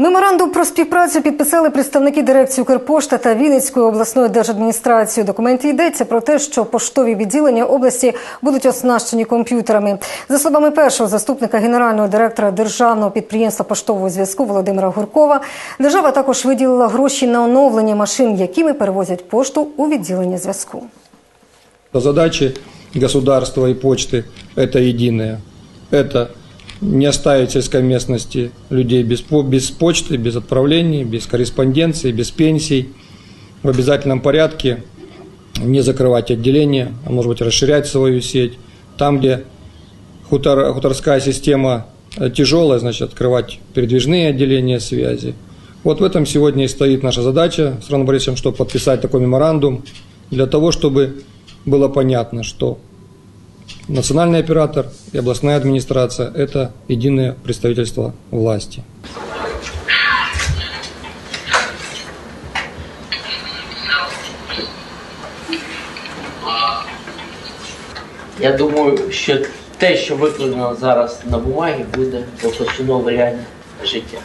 Меморандум про співпрацю підписали представники дирекції Укрпошта та Вінницької обласної держадміністрації. У документі йдеться про те, що поштові відділення області будуть оснащені комп'ютерами. За словами першого заступника генерального директора державного підприємства поштового зв'язку Володимира Гуркова, держава також виділила гроші на оновлення машин, якими перевозять пошту у відділення зв'язку. Задачи государства и почты – это единое. Это не оставить в сельской местности людей без, без почты, без отправлений, без корреспонденции, без пенсий. В обязательном порядке не закрывать отделения, а может быть расширять свою сеть. Там, где хутор- хуторская система э, тяжелая, значит открывать передвижные отделения связи. Вот в этом сегодня и стоит наша задача с Иваном Борисовичем, чтобы подписать такой меморандум, для того, чтобы было понятно, что национальный оператор и областная администрация – это единое представительство власти. Я думаю, що те, що викладено зараз на бумагі, буде воплощено в реальне життя.